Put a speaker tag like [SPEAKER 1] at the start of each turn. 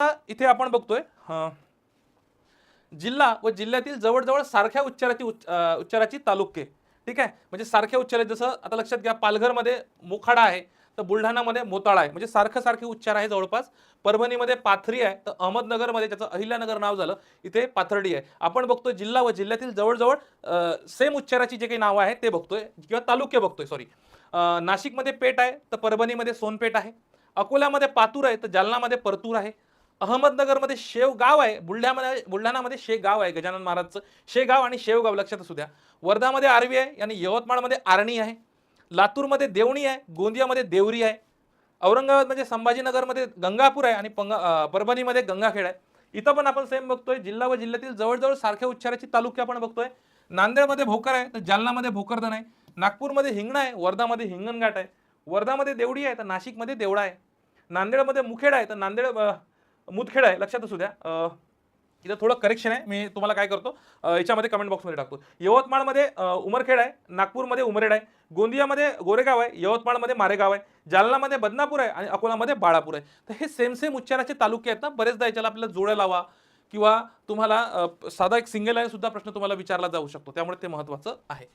[SPEAKER 1] इथे आपण बघतोय जिल्हा व जिल्ह्यातील जवळजवळ सारख्या उच्चाराची उच्च- उच्चाराची तालुके. ठीक आहे? म्हणजे सारख्या उच्चार जसं आता लक्षात घ्या पालघरमध्ये मोखाडा आहे तर बुलढाणामध्ये मोताळा आहे. म्हणजे सारखं सारखे उच्चार आहे जवळपास. परभणीमध्ये पाथरी आहे तर अहमदनगरमध्ये त्याचं अहिल्यानगर नाव झालं इथे पाथर्डी आहे. आपण बघतोय जिल्हा व जिल्ह्यातील जवळजवळ सेम उच्चाराची जे काही नावं आहेत ते बघतोय. किंवा तालुके बघतोय सॉरी नाशिकमध्ये पेठ आहे तर परभणीमध्ये सोनपेठ आहे. अकोल्यामध्ये पातूर आहे तर जालनामध्ये परतूर आहे. अहमदनगरमध्ये शेवगाव आहे. बुलढाण्यामध्ये बुलढाणामध्ये शेगाव आहे गजानन महाराजचं. शेगाव आणि शेवगाव लक्षात असू द्या. वर्धामध्ये आर्वी आहे आणि यवतमाळमध्ये आर्णी आहे. लातूरमध्ये देवणी आहे गोंदियामध्ये देवरी आहे. औरंगाबाद म्हणजे संभाजीनगरमध्ये गंगापूर आहे आणि पंग परभणीमध्ये गंगाखेड आहे. इथं पण आपण सेम बघतोय. जिल्हा व जिल्ह्यातील जवळजवळ सारख्या उच्चाराची तालुके आपण बघतोय. नांदेडमध्ये भोकर आहे तर जालनामध्ये भोकरदन आहे. नागपूरमध्ये हिंगणा आहे वर्धामध्ये हिंगणघाट आहे. वर्धामध्ये देवडी आहे तर नाशिकमध्ये देवळा आहे. नांदेडमध्ये मुखेड आहे तर नांदेड मुदखेड आहे लक्षात असू द्या. इथं थोडं करेक्शन आहे. मी तुम्हाला काय करतो याच्यामध्ये कमेंट बॉक्समध्ये टाकतो. यवतमाळमध्ये उमरखेड आहे नागपूरमध्ये उमरेड आहे गोंदियामध्ये गोरेगाव आहे यवतमाळमध्ये मारेगाव आहे जालनामध्ये बदनापूर आहे आणि अकोलामध्ये बाळापूर आहे. तर हे सेम सेम उच्चाराचे तालुके आहेत ना. बरेचदा याच्याला आपल्याला जोड्या लावा किंवा तुम्हाला साधा एक सिंगल आहे सुद्धा प्रश्न तुम्हाला विचारला जाऊ शकतो. त्यामुळे ते महत्त्वाचं आहे.